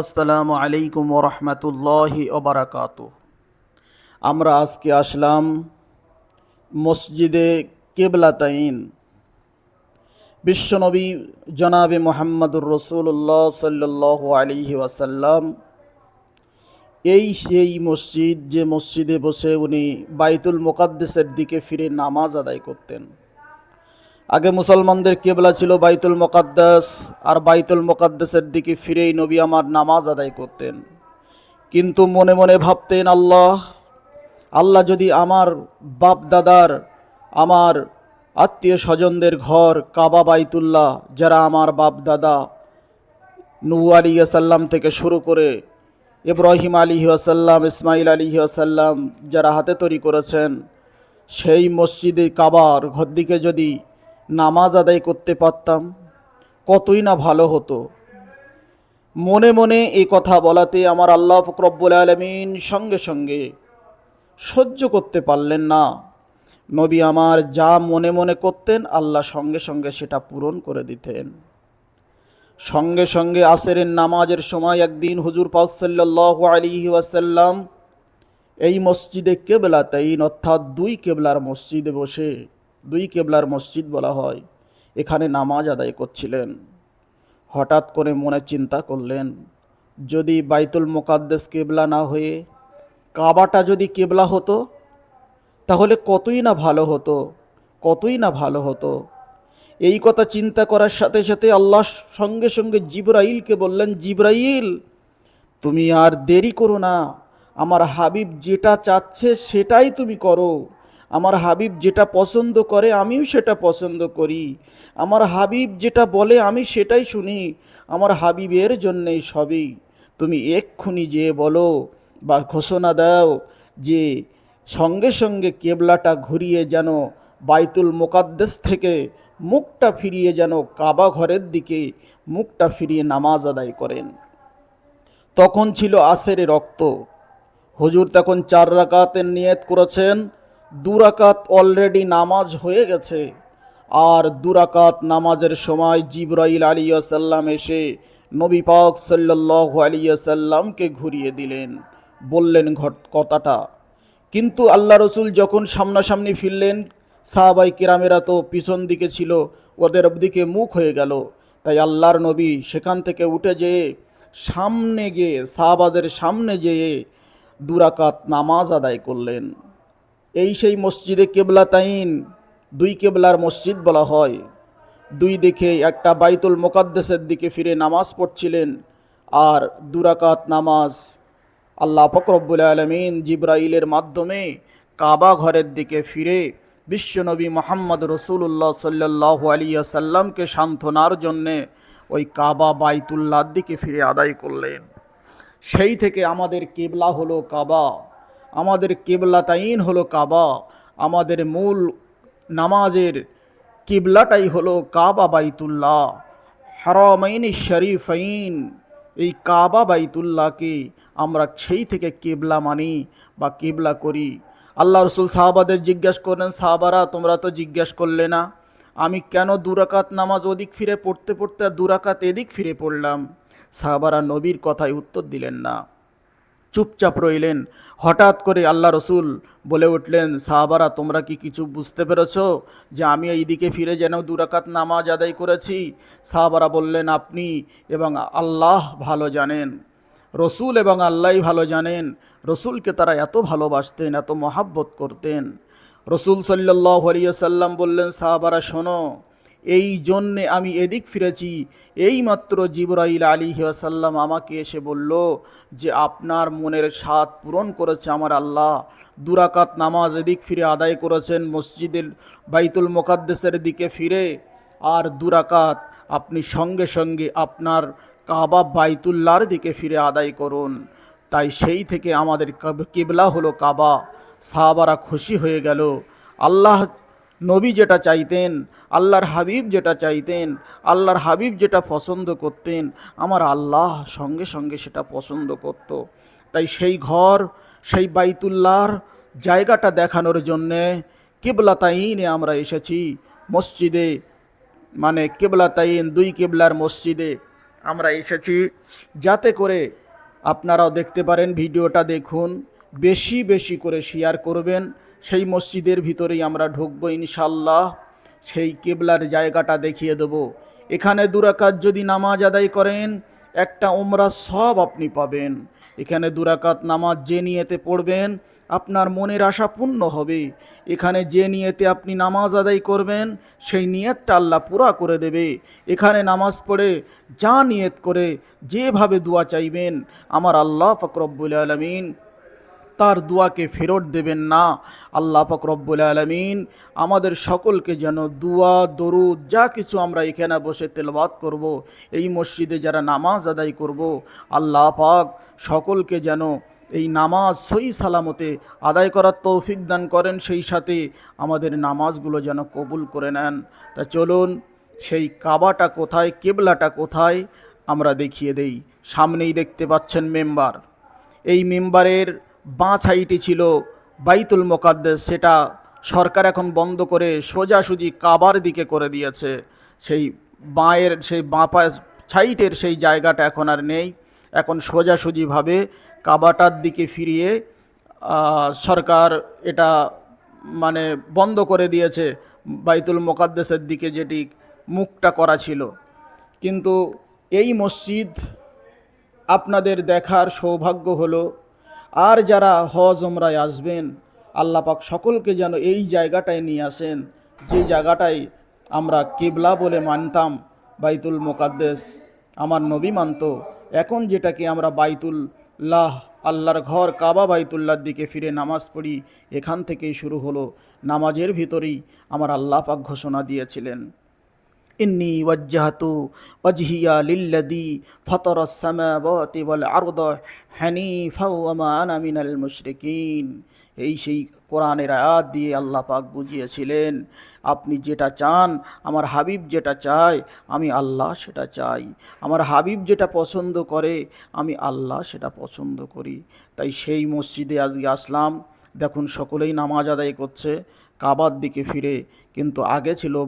আসসালামু আলাইকুম ওরহমতুল্লাহি ওবরাকাত আমরা আজকে আসলাম মসজিদে কেবলাতাইন। বিশ্বনবী জনাবে মোহাম্মদুর রসুল্লাহ সাল্লাহ আলিহি ওয়াসাল্লাম, এই সেই মসজিদ যে মসজিদে বসে উনি বাইতুল মোকাদ্দেসের দিকে ফিরে নামাজ আদায় করতেন। আগে মুসলমানদের কেবলা ছিল বাইতুল মোকাদ্দাস, আর বাইতুল মোকাদ্দাসের দিকে ফিরেই নবী আমার নামাজ আদায় করতেন। কিন্তু মনে মনে ভাবতেন, আল্লাহ আল্লাহ যদি আমার বাপ দাদার আমার আত্মীয় স্বজনদের ঘর কাবা বাইতুল্লাহ, যারা আমার বাপ দাদা নু আলী সাল্লাম থেকে শুরু করে ইব্রাহিম আলী আসাল্লাম, ইসমাইল আলী আসাল্লাম যারা হাতে তৈরি করেছেন, সেই মসজিদে কাবার ঘর দিকে যদি নামাজ আদায় করতে পারতাম, কতই না ভালো হতো। মনে মনে এই কথা বলাতে আমার আল্লাহ ফকরব্বুল আলমিন সঙ্গে সঙ্গে সহ্য করতে পারলেন না। নবী আমার যা মনে মনে করতেন, আল্লাহ সঙ্গে সঙ্গে সেটা পূরণ করে দিতেন। সঙ্গে সঙ্গে আসরের নামাজের সময় একদিন হুজুর পাক সাল্লাহ আলী ওয়াসাল্লাম এই মসজিদে কেবলাতাইন, অর্থাৎ দুই কেবলার মসজিদে বসে দুই কেবলার মসজিদ বলা হয়। এখানে নামাজ আদায় করছিলেন। হঠাৎ করে মনে চিন্তা করলেন, যদি বাইতুল মোকাদ্দেস কেবলা না হয়ে কাবাটা যদি কেবলা হতো, তাহলে কতই না ভালো হতো, কতই না ভালো হতো। এই কথা চিন্তা করার সাথে সাথে আল্লাহ সঙ্গে সঙ্গে জিব্রাইলকে বললেন, জিব্রাইল, তুমি আর দেরি করো না। আমার হাবিব যেটা চাচ্ছে সেটাই তুমি করো। আমার হাবিব যেটা পছন্দ করে আমিও সেটা পছন্দ করি। আমার হাবিব যেটা বলে আমি সেটাই শুনি। আমার হাবিবের জন্যেই সবই। তুমি এক্ষুনি যে বলো বা ঘোষণা দাও যে সঙ্গে সঙ্গে কেবলাটা ঘুরিয়ে যেন বাইতুল মোকাদ্দেস থেকে মুখটা ফিরিয়ে যেন কাবা ঘরের দিকে মুখটা ফিরিয়ে নামাজ আদায় করেন। তখন ছিল আসের রক্ত। হুজুর তখন চার রাকাতের নিয়ত করেছেন। দুরাকাত অলরেডি নামাজ হয়ে গেছে। আর দুরাকাত নামাজের সময় জিব্রাইল আলিয়াসাল্লাম এসে নবী পাক সাল্লাহ আলিয়াসাল্লামকে ঘুরিয়ে দিলেন, বললেন ঘট, কথাটা। কিন্তু আল্লাহ রসুল যখন সামনাসামনি ফিরলেন, সাহাবাই কিরামেরা তো পিছন দিকে ছিল, ওদের দিকে মুখ হয়ে গেল। তাই আল্লাহর নবী সেখান থেকে উঠে যেয়ে সামনে গিয়ে, সাহাবাদের সামনে যেয়ে দুরাকাত নামাজ আদায় করলেন। এই সেই মসজিদে কেবলা তাইন, দুই কেবলার মসজিদ বলা হয়। দুই দিকে একটা বাইতুল মোকাদ্দেসের দিকে ফিরে নামাজ পড়ছিলেন আর দুরাকাত নামাজ আল্লাহ ফকরব্বুল আলমিন জিব্রাইলের মাধ্যমে কাবা ঘরের দিকে ফিরে বিশ্বনবী মোহাম্মদ রসুল্লাহ সাল্লাহ আলিয়া সাল্লামকে সান্ত্বনার জন্যে ওই কাবা বাইতুল্লার দিকে ফিরে আদায় করলেন। সেই থেকে আমাদের কেবলা হলো কাবা। আমাদের কেবলাতাইন হলো কাবা, আমাদের মূল নামাজের কিবলাটাই হলো কাবা বাইতুল্লাহ। হারামাইন শরীফাইন, এই কাবা বাইতুল্লাহকে আমরা সেই থেকে কেবলা মানি বা কেবলা করি। আল্লাহ রসুল সাহাবাদের জিজ্ঞেস করলেন, সাহাবারা, তোমরা তো জিজ্ঞেস করলে না, আমি কেন দুরাকাত নামাজ ওদিক ফিরে পড়তে পড়তে দুরাকাত এদিক ফিরে পড়লাম? সাহাবারা নবীর কথায় উত্তর দিলেন না। চুপচাপ রইলেন। হঠাৎ করে আল্লাহ রসুল বলে উঠলেন, সাহাবারা, তোমরা কি কিছু বুঝতে পেরেছ যে আমি এই দিকে ফিরে যেন দুরাকাত নামাজ আদায় করেছি? সাহাবারা বললেন, আপনি এবং আল্লাহ ভালো জানেন। রসুল এবং আল্লাহ ভালো জানেন। রসুলকে তারা এত ভালোবাসতেন, এত মহাব্বত করতেন। রসুল সাল্লাহ সাল্লাম বললেন, সাহাবারা, শোনো এই জন্যে আমি এদিক ফিরেছি। এইমাত্র জিবরাইল আলী সাল্লাম আমাকে এসে বলল যে, আপনার মনের স্বাদ পূরণ করেছে আমার আল্লাহ। দুরাকাত নামাজ এদিক ফিরে আদায় করেছেন, মসজিদের বাইতুল মোকাদ্দেসের দিকে ফিরে। আর দুরাকাত আপনি সঙ্গে সঙ্গে আপনার কাবা বাইতুল্লার দিকে ফিরে আদায় করুন। তাই সেই থেকে আমাদের কেবলা হলো কাবা। সাহাবারা খুশি হয়ে গেল। আল্লাহ নবী যেটা চাইতেন, আল্লাহর হাবিব যেটা চাইতেন, আল্লাহর হাবিব যেটা পছন্দ করতেন, আমার আল্লাহ সঙ্গে সঙ্গে সেটা পছন্দ করত। তাই সেই ঘর, সেই বাইতুল্লাহর জায়গাটা দেখানোর জন্যে কেবলাতাইনে আমরা এসেছি মসজিদে। মানে কেবলাতাইন, দুই কেবলার মসজিদে আমরা এসেছি। যাতে করে আপনারাও দেখতে পারেন, ভিডিওটা দেখুন, বেশি বেশি করে শেয়ার করবেন। সেই মসজিদের ভিতরেই আমরা ঢুকবো ইনশাল্লাহ সেই কেবলার জায়গাটা দেখিয়ে দেব। এখানে দুরাকাত যদি নামাজ আদায় করেন, একটা ওমরা সব আপনি পাবেন। এখানে দুরাকাত নামাজ যে নিয়েতে পড়বেন, আপনার মনের আশা পূর্ণ হবে। এখানে যে নিয়েতে আপনি নামাজ আদায় করবেন, সেই নিয়তটা আল্লাহ পুরা করে দেবে। এখানে নামাজ পড়ে যা নিয়ত করে, যেভাবে দোয়া চাইবেন, আমার আল্লাহ ফকরব্বুল আলমিন তার দোয়াকে ফেরত দেবেন না। আল্লাহ রব্বুল আলমিন আমাদের সকলকে যেন দুয়া, দরুদ, যা কিছু আমরা এখানে বসে তেলবাদ করব, এই মসজিদে যারা নামাজ আদায় করব, আল্লাহ পাক সকলকে যেন এই নামাজ সই সালামতে আদায় করার তৌফিক দান করেন, সেই সাথে আমাদের নামাজগুলো যেন কবুল করে নেন। তা চলুন, সেই কাবাটা কোথায়, কেবলাটা কোথায়, আমরা দেখিয়ে দেই। সামনেই দেখতে পাচ্ছেন মেম্বার। এই মেম্বারের বাঁ সাইডে ছিল বাইতুল মোকাদ্দেস, সেটা সরকার এখন বন্ধ করে সোজাসুজি কাবার দিকে করে দিয়েছে। সেই বাঁয়ের, সেই বাঁ পাশ সাইডের সেই জায়গাটা এখন আর নেই। এখন সোজাসুজিভাবে কাবাটার দিকে ফিরিয়ে সরকার এটা মানে বন্ধ করে দিয়েছে, বাইতুল মোকাদ্দেসের দিকে যেটি মুখটা করা ছিল। কিন্তু এই মসজিদ আপনাদের দেখার সৌভাগ্য হলো আর যারা হজ ওমরায় আসবেন, আল্লাহ পাক সকলকে যেন এই জায়গাটায় নিয়ে আসেন, যে জায়গাটায় আমরা কেবলা বলে মানতাম, বাইতুল মোকাদ্দেস। আমার নবী মানত, এখন যেটাকে আমরা বাইতুল্লাহ, আল্লাহর ঘর কাবা বাইতুল্লাহর দিকে ফিরে নামাজ পড়ি, এখান থেকেই শুরু হলো। নামাজের ভিতরেই আমার আল্লাহ পাক ঘোষণা দিয়েছিলেন। ইন্নি ওয়াজ্জাহাতু ওয়াজহিয়া লিল্লাদি ফতর সামাওয়াতি ওয়াল আরদ হানিফা ওয়া মা আনা এই সেই কোরআনের আয়াত দিয়ে আল্লাহ পাক বুঝিয়েছিলেন, আপনি যেটা চান, আমার হাবিব যেটা চায়, আমি আল্লাহ সেটা চাই। আমার হাবিব যেটা পছন্দ করে, আমি আল্লাহ সেটা পছন্দ করি। তাই সেই মসজিদে আজকে আসলাম। দেখুন, সকলেই নামাজ আদায় করছে, কাবার দিকে ফিরে। কিন্তু আগে ছিল